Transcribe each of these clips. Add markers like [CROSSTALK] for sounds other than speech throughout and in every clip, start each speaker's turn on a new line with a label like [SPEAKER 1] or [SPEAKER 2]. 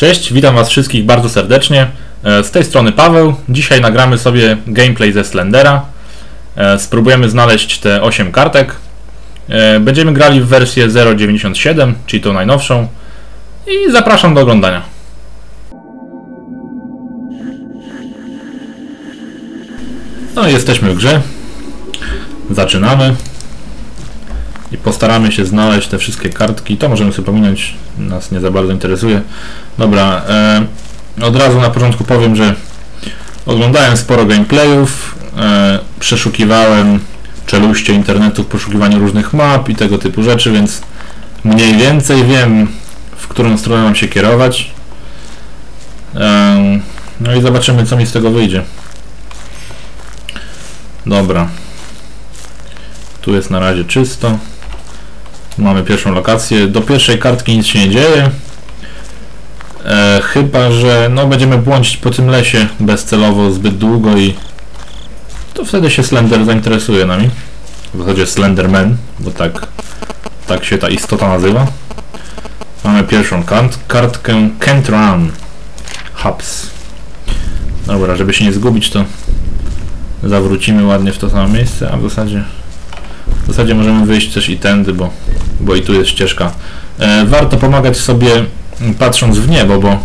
[SPEAKER 1] Cześć, witam Was wszystkich bardzo serdecznie. E, Z tej strony Paweł. Dzisiaj nagramy sobie gameplay ze Slendera. E, Spróbujemy znaleźć te 8 kartek. E, Będziemy grali w wersję 0.97, czyli tą najnowszą. I zapraszam do oglądania. No i jesteśmy w grze. Zaczynamy. Postaramy się znaleźć te wszystkie kartki. To możemy sobie pominąć, nas nie za bardzo interesuje. Dobra, e, od razu na początku powiem, że oglądałem sporo gameplayów, e, przeszukiwałem czeluście internetu w poszukiwaniu różnych map i tego typu rzeczy, więc mniej więcej wiem, w którą stronę mam się kierować. E, no i zobaczymy, co mi z tego wyjdzie. Dobra. Tu jest na razie czysto. Mamy pierwszą lokację. Do pierwszej kartki nic się nie dzieje. E, chyba, że no, będziemy błądzić po tym lesie bezcelowo zbyt długo i to wtedy się Slender zainteresuje nami. W zasadzie Slenderman, bo tak, tak się ta istota nazywa. Mamy pierwszą kart, kartkę Can't Run. Hubs. Dobra, żeby się nie zgubić, to zawrócimy ładnie w to samo miejsce, a w zasadzie w zasadzie możemy wyjść też i tędy, bo, bo i tu jest ścieżka. E, warto pomagać sobie m, patrząc w niebo, bo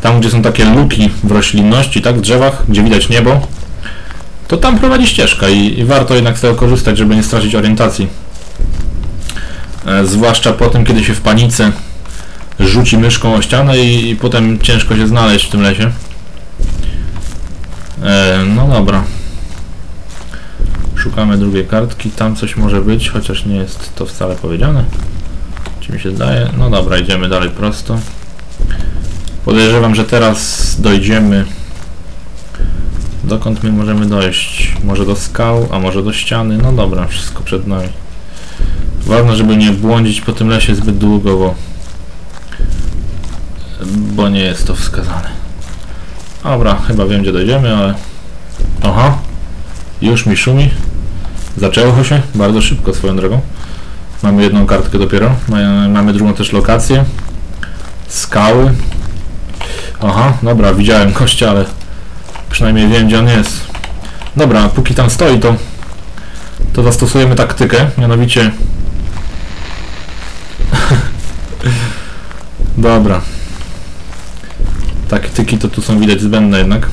[SPEAKER 1] tam gdzie są takie luki w roślinności, tak, w drzewach, gdzie widać niebo, to tam prowadzi ścieżka i, i warto jednak z tego korzystać, żeby nie stracić orientacji. E, zwłaszcza po tym, kiedy się w panice rzuci myszką o ścianę i, i potem ciężko się znaleźć w tym lesie. E, no dobra. Szukamy drugiej kartki, tam coś może być, chociaż nie jest to wcale powiedziane. Czy mi się zdaje? No dobra, idziemy dalej prosto. Podejrzewam, że teraz dojdziemy. Dokąd my możemy dojść? Może do skał, a może do ściany? No dobra, wszystko przed nami. Ważne, żeby nie błądzić po tym lesie zbyt długo, bo bo nie jest to wskazane. Dobra, chyba wiem gdzie dojdziemy, ale... Aha, już mi szumi. Zaczęło się bardzo szybko swoją drogą. Mamy jedną kartkę dopiero. Mamy, drugą też lokację. Skały. Aha, dobra, widziałem kościa, ale przynajmniej wiem gdzie on jest. Dobra, póki tam stoi to to zastosujemy taktykę, mianowicie [LAUGHS] Dobra. Taktyki to tu są widać zbędne jednak.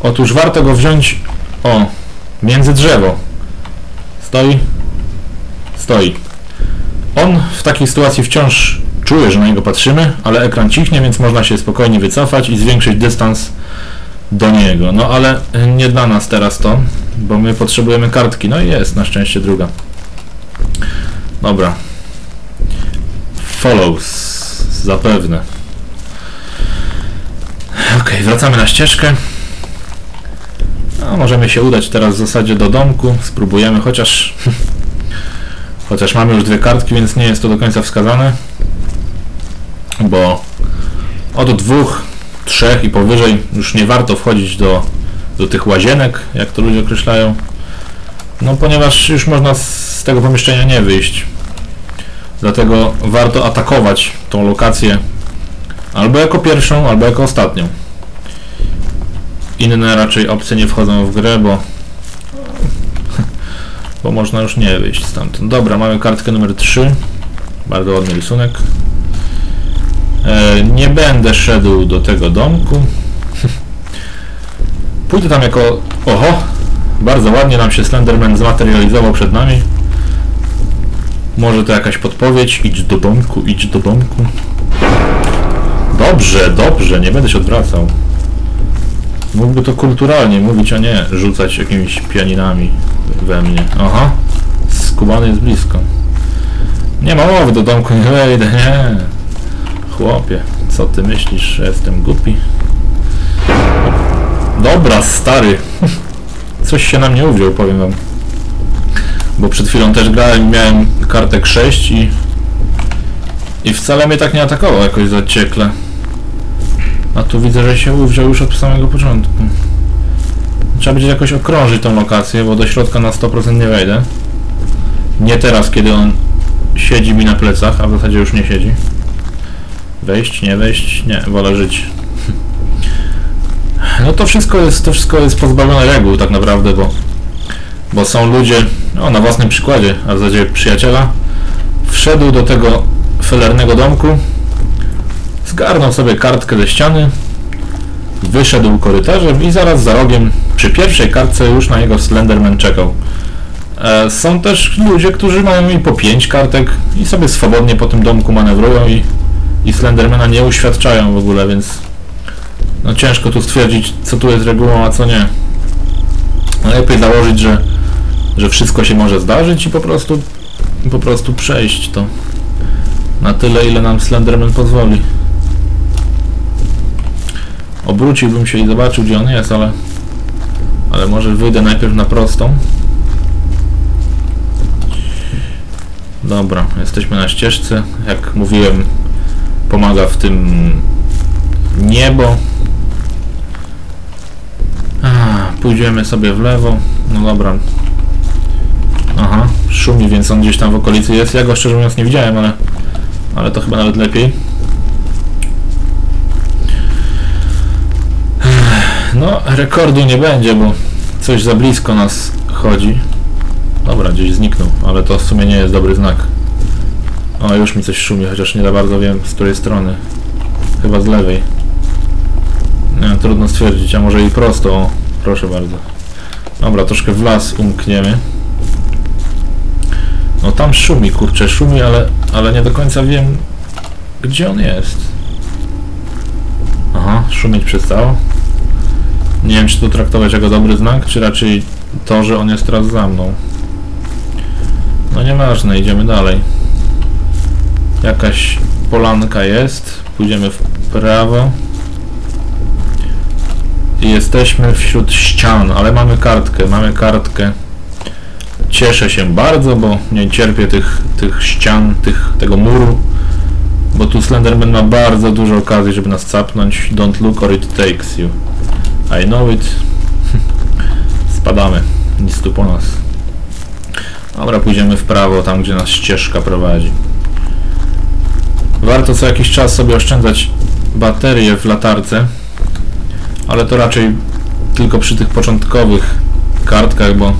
[SPEAKER 1] Otóż warto go wziąć o, między drzewo. Stoi. Stoi. On w takiej sytuacji wciąż czuje, że na niego patrzymy, ale ekran cichnie, więc można się spokojnie wycofać i zwiększyć dystans do niego. No ale nie dla nas teraz to, bo my potrzebujemy kartki. No i jest na szczęście druga. Dobra. Follows. Zapewne. Ok, wracamy na ścieżkę. No, możemy się udać teraz w zasadzie do domku. Spróbujemy, chociaż chociaż mamy już dwie kartki, więc nie jest to do końca wskazane. Bo od dwóch, trzech i powyżej już nie warto wchodzić do, do tych łazienek, jak to ludzie określają. No ponieważ już można z tego pomieszczenia nie wyjść. Dlatego warto atakować tą lokację albo jako pierwszą, albo jako ostatnią. Inne raczej opcje nie wchodzą w grę, bo bo można już nie wyjść stamtąd. Dobra, mamy kartkę numer 3. Bardzo ładny rysunek. E, nie będę szedł do tego domku. Pójdę tam jako... Oho! Bardzo ładnie nam się Slenderman zmaterializował przed nami. Może to jakaś podpowiedź. Idź do domku, idź do domku. Dobrze, dobrze, nie będę się odwracał. Mógłby to kulturalnie mówić, a nie rzucać jakimiś pianinami we mnie. Aha, skubany jest blisko. Nie ma mowy, do domku nie wejdę, nie. Chłopie, co ty myślisz, że jestem głupi? Dobra, stary. [LAUGHS] Coś się na mnie uwziął, powiem wam. Bo przed chwilą też grałem, miałem kartek 6 i... I wcale mnie tak nie atakował jakoś zaciekle. A tu widzę, że się uwziął już od samego początku. Trzeba będzie jakoś okrążyć tą lokację, bo do środka na 100% nie wejdę. Nie teraz, kiedy on siedzi mi na plecach, a w zasadzie już nie siedzi. Wejść, nie wejść? Nie, wolę żyć. No to wszystko jest, to wszystko jest pozbawione reguł tak naprawdę, bo, bo są ludzie, no na własnym przykładzie, a w zasadzie przyjaciela, wszedł do tego felernego domku, zgarnął sobie kartkę ze ściany, wyszedł korytarzem i zaraz za rogiem przy pierwszej kartce już na niego Slenderman czekał. E, są też ludzie, którzy mają i po pięć kartek i sobie swobodnie po tym domku manewrują i, i Slendermana nie uświadczają w ogóle, więc no ciężko tu stwierdzić, co tu jest regułą, a co nie. Najlepiej założyć, że, że wszystko się może zdarzyć i po prostu, po prostu przejść to na tyle, ile nam Slenderman pozwoli. Obróciłbym się i zobaczył, gdzie on jest, ale, ale może wyjdę najpierw na prostą. Dobra, jesteśmy na ścieżce. Jak mówiłem, pomaga w tym niebo. A, pójdziemy sobie w lewo. No dobra. Aha, szumi, więc on gdzieś tam w okolicy jest. Ja go szczerze mówiąc nie widziałem, ale, ale to chyba nawet lepiej. No, rekordu nie będzie, bo coś za blisko nas chodzi. Dobra, gdzieś zniknął, ale to w sumie nie jest dobry znak. O, już mi coś szumi, chociaż nie za bardzo wiem z której strony. Chyba z lewej. Nie, trudno stwierdzić, a może i prosto. O, proszę bardzo. Dobra, troszkę w las umkniemy. No tam szumi, kurczę, szumi, ale, ale nie do końca wiem, gdzie on jest. Aha, szumieć przestało. Nie wiem, czy to traktować jako dobry znak, czy raczej to, że on jest teraz za mną. No nieważne, idziemy dalej. Jakaś polanka jest. Pójdziemy w prawo. I jesteśmy wśród ścian, ale mamy kartkę, mamy kartkę. Cieszę się bardzo, bo nie cierpię tych, tych ścian, tych, tego muru. Bo tu Slenderman ma bardzo dużo okazji, żeby nas capnąć. Don't look or it takes you. I know it. Spadamy. Nic tu po nas. Dobra, pójdziemy w prawo, tam gdzie nas ścieżka prowadzi. Warto co jakiś czas sobie oszczędzać baterie w latarce, ale to raczej tylko przy tych początkowych kartkach, bo,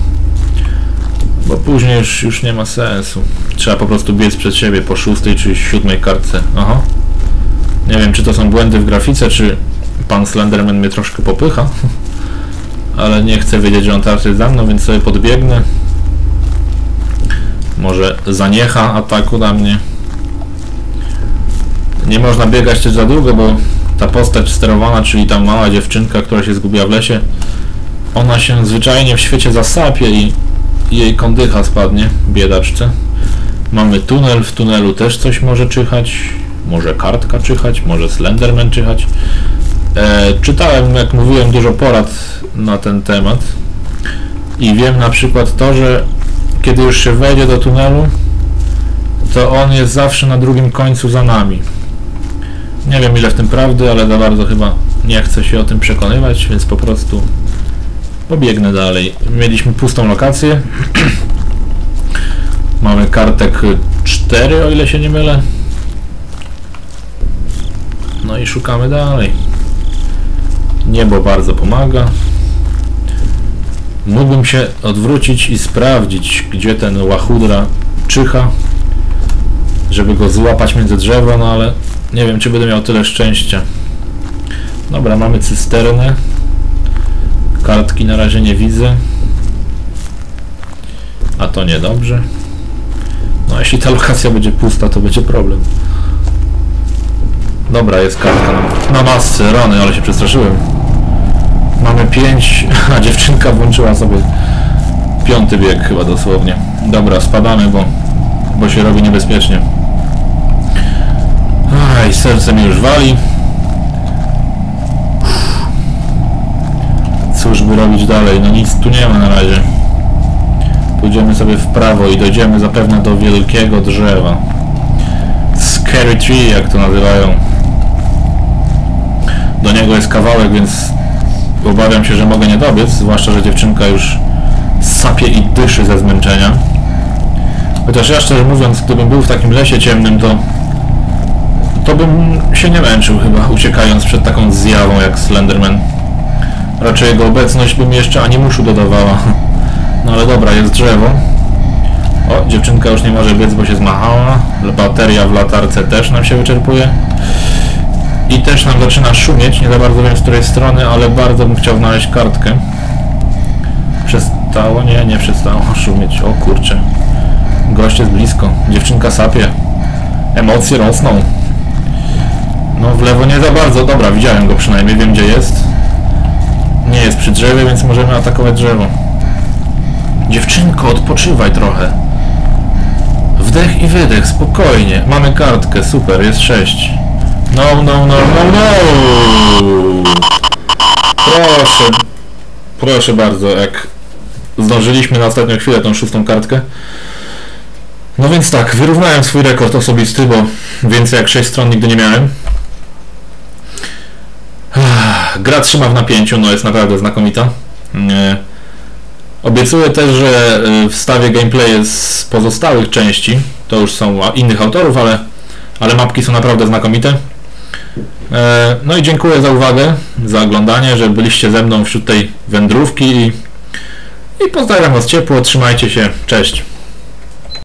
[SPEAKER 1] bo później już, już nie ma sensu. Trzeba po prostu biec przed siebie po szóstej czy siódmej kartce. Aha. Nie wiem, czy to są błędy w grafice, czy pan Slenderman mnie troszkę popycha, ale nie chcę wiedzieć, że on teraz jest za mną, więc sobie podbiegnę. Może zaniecha ataku na mnie. Nie można biegać też za długo, bo ta postać sterowana, czyli ta mała dziewczynka, która się zgubiła w lesie, ona się zwyczajnie w świecie zasapie i jej kondycha spadnie, biedaczce. Mamy tunel, w tunelu też coś może czyhać, może kartka czyhać, może Slenderman czyhać. E, czytałem, jak mówiłem, dużo porad na ten temat i wiem na przykład to, że kiedy już się wejdzie do tunelu, to on jest zawsze na drugim końcu za nami. Nie wiem ile w tym prawdy, ale za bardzo chyba nie chcę się o tym przekonywać, więc po prostu pobiegnę dalej. Mieliśmy pustą lokację. [CLEARS THROAT] Mamy kartek 4, o ile się nie mylę. No i szukamy dalej. Niebo bardzo pomaga. Mógłbym się odwrócić i sprawdzić, gdzie ten łachudra czyha, żeby go złapać między drzewa, no ale nie wiem, czy będę miał tyle szczęścia. Dobra, mamy cysternę. Kartki na razie nie widzę. A to niedobrze. No, jeśli ta lokacja będzie pusta, to będzie problem. Dobra, jest kartka na, na masce. Rany, ale się przestraszyłem. Mamy pięć, a dziewczynka włączyła sobie piąty bieg chyba dosłownie. Dobra, spadamy, bo, bo się robi niebezpiecznie. Aj, serce mi już wali. Cóż by robić dalej? No nic tu nie ma na razie. Pójdziemy sobie w prawo i dojdziemy zapewne do wielkiego drzewa. Scary tree, jak to nazywają. Do niego jest kawałek, więc obawiam się, że mogę nie dobiec, zwłaszcza, że dziewczynka już sapie i dyszy ze zmęczenia. Chociaż ja szczerze mówiąc, gdybym był w takim lesie ciemnym, to to bym się nie męczył chyba, uciekając przed taką zjawą jak Slenderman. Raczej jego obecność by mi jeszcze animuszu dodawała. No ale dobra, jest drzewo. O, dziewczynka już nie może biec, bo się zmachała. Bateria w latarce też nam się wyczerpuje. I też nam zaczyna szumieć, nie za bardzo wiem z której strony, ale bardzo bym chciał znaleźć kartkę. Przestało? Nie, nie przestało szumieć. O kurczę. Gość jest blisko. Dziewczynka sapie. Emocje rosną. No w lewo nie za bardzo. Dobra, widziałem go przynajmniej, wiem gdzie jest. Nie jest przy drzewie, więc możemy atakować drzewo. Dziewczynko, odpoczywaj trochę. Wdech i wydech, spokojnie. Mamy kartkę, super, jest 6. No, no, no, no, no. Proszę. Proszę bardzo, jak zdążyliśmy na ostatnią chwilę tą szóstą kartkę. No więc tak, wyrównałem swój rekord osobisty, bo więcej jak 6 stron nigdy nie miałem. Gra trzyma w napięciu, no jest naprawdę znakomita. Obiecuję też, że y, wstawię gameplay z pozostałych części. To już są innych autorów, ale, ale mapki są naprawdę znakomite. E, no i dziękuję za uwagę, za oglądanie, że byliście ze mną wśród tej wędrówki i, i pozdrawiam Was ciepło, trzymajcie się, cześć.